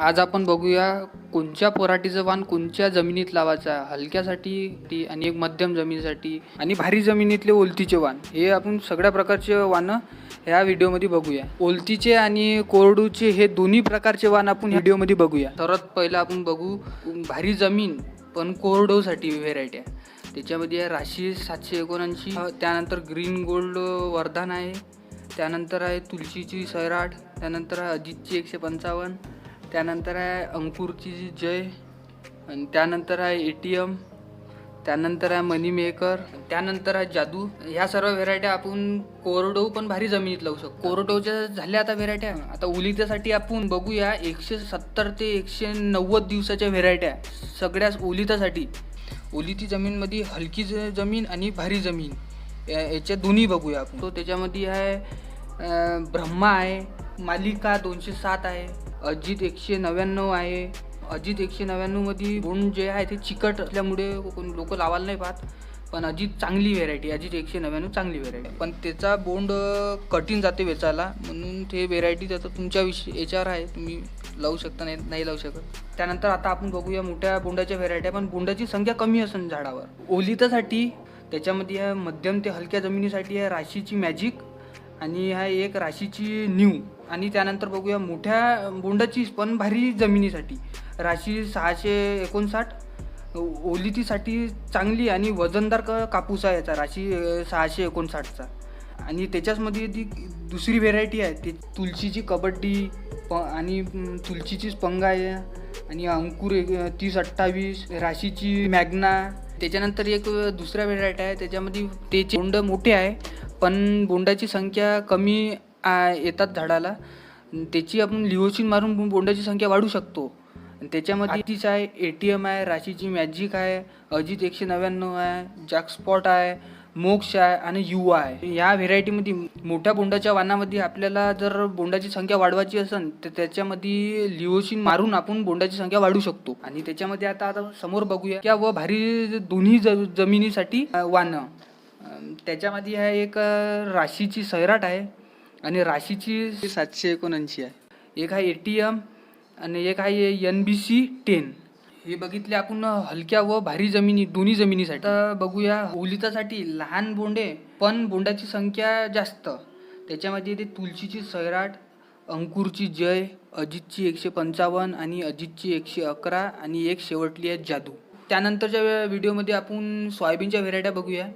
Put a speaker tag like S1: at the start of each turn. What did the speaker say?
S1: आज आपण बघूया कोणत्या पराठीचं वाण कोणत्या जमिनीत लावायचं हलक्यासाठी आणि एक मध्यम जमिनीसाठी आणि भारी जमिनीतले ओलतीचे वाण हे आपण सगळ्या प्रकारचे वाणं ह्या व्हिडिओमध्ये बघूया. ओलतीचे आणि कोरडूचे हे दोन्ही प्रकारचे वाण आपण व्हिडिओमध्ये बघूया. सर्वात पहिलं आपण बघू भारी जमीन पण कोरडोसाठी व्हेरायटी आहे. त्याच्यामध्ये आहे राशी सातशे एकोणऐंशी त्यानंतर ग्रीन गोल्ड वरदान आहे त्यानंतर आहे तुलसीची सैराट त्यानंतर आहे अजितची एकशे पंचावन्न त्यानंतर आहे अंकुरची जय आणि त्यानंतर आहे ए टी एम त्यानंतर आहे मनी मेकर त्यानंतर आहे जादू. ह्या सर्व व्हेरायट्या आपण कोरडो पण भारी जमिनीत लावू शकतो. कोरडोच्या झाल्या आता व्हेरायट्या आता ओलितासाठी आपण बघूया एकशे सत्तर ते एकशे नव्वद दिवसाच्या व्हेरायट्या सगळ्याच ओलितासाठी ओलिती जमीनमध्ये हलकी ज- जमीन आणि भारी जमीन. या- याच्या दोन्ही बघूया आपण. तो त्याच्यामध्ये आहे ब्रह्मा आहे मालिका दोनशे सात आहे. अजित एकशे नव्याण्णव आहे. अजित एकशे नव्याण्णवमध्ये बोंड जे आहे ते चिकट असल्यामुळे लोक लावायला नाही पाहत. पण अजित चांगली व्हेरायटी अजित एकशे नव्याण्णव चांगली व्हेरायटी पण त्याचा बोंड कठीण जाते वेचायला. म्हणून ते व्हेरायटी त्याचा तुमच्या विषय याच्यावर आहे. तुम्ही लावू शकता नाही नाही लावू शकत. त्यानंतर आता आपण बघूया मोठ्या बोंडाच्या व्हेरायट्या पण बोंडाची संख्या कमी असेल झाडावर. ओलितासाठी त्याच्यामध्ये मध्यम ते हलक्या जमिनीसाठी आहे राशीची मॅजिक आणि हा एक राशीची न्यू. आणि त्यानंतर बघूया मोठ्या बोंडाची पण भारी जमिनीसाठी. राशी सहाशे एकोणसाठ. ओलितीसाठी चांगली आणि वजनदार क कापूस आहे याचा. राशी सहाशे एकोणसाठचा. आणि त्याच्याचमध्ये ती दुसरी व्हेरायटी आहे. ती तुलसीची कबड्डी प आणि तुलशीचीच तुलसीचीच पंगा आहे. आणि अंकुर एक तीस अठ्ठावीस. राशीची मॅग्ना. त्याच्यानंतर एक दुसऱ्या व्हेरायटी आहे. त्याच्यामध्ये त्याचे बोंड मोठे आहे. पण बोंडाची संख्या कमी आ, येतात झाडाला. त्याची आपण लिओसिन मारून बोंडाची संख्या वाढू शकतो. त्याच्यामध्ये तीच आहे ए टी एम आहे राशीची मॅजिक आहे अजित एकशे नव्याण्णव आहे जॅकस्पॉट आहे मोक्ष आहे आणि युवा आहे. या व्हेरायटीमध्ये मोठ्या बोंडाच्या वाणामध्ये आपल्याला जर बोंडाची संख्या वाढवायची असेल तर त्याच्यामध्ये लिओसिन मारून आपण बोंडाची संख्या वाढू शकतो. आणि त्याच्यामध्ये आता आता समोर बघूया. किंवा व भारी दोन्ही ज जमिनीसाठी वानं. वाणं त्याच्यामध्ये आहे एक राशीची सैराट आहे आणि राशीची सातशे एकोणऐंशी आहे. एक आहे ए टी एम आणि एक आहे एन बी सी टेन. हे बघितले आपण हलक्या व भारी जमिनी दोन्ही जमिनीसाठी. बघूया ओलितासाठी लहान बोंडे पण बोंडाची संख्या जास्त. त्याच्यामध्ये ते तुलसीची सैराट अंकुरची जय अजितची एकशे पंचावन्न आणि अजितची एकशे अकरा आणि एक शेवटली आहे जादू. त्यानंतरच्या व्हिडिओमध्ये आपण सोयाबीनच्या व्हेरायट्या बघूया.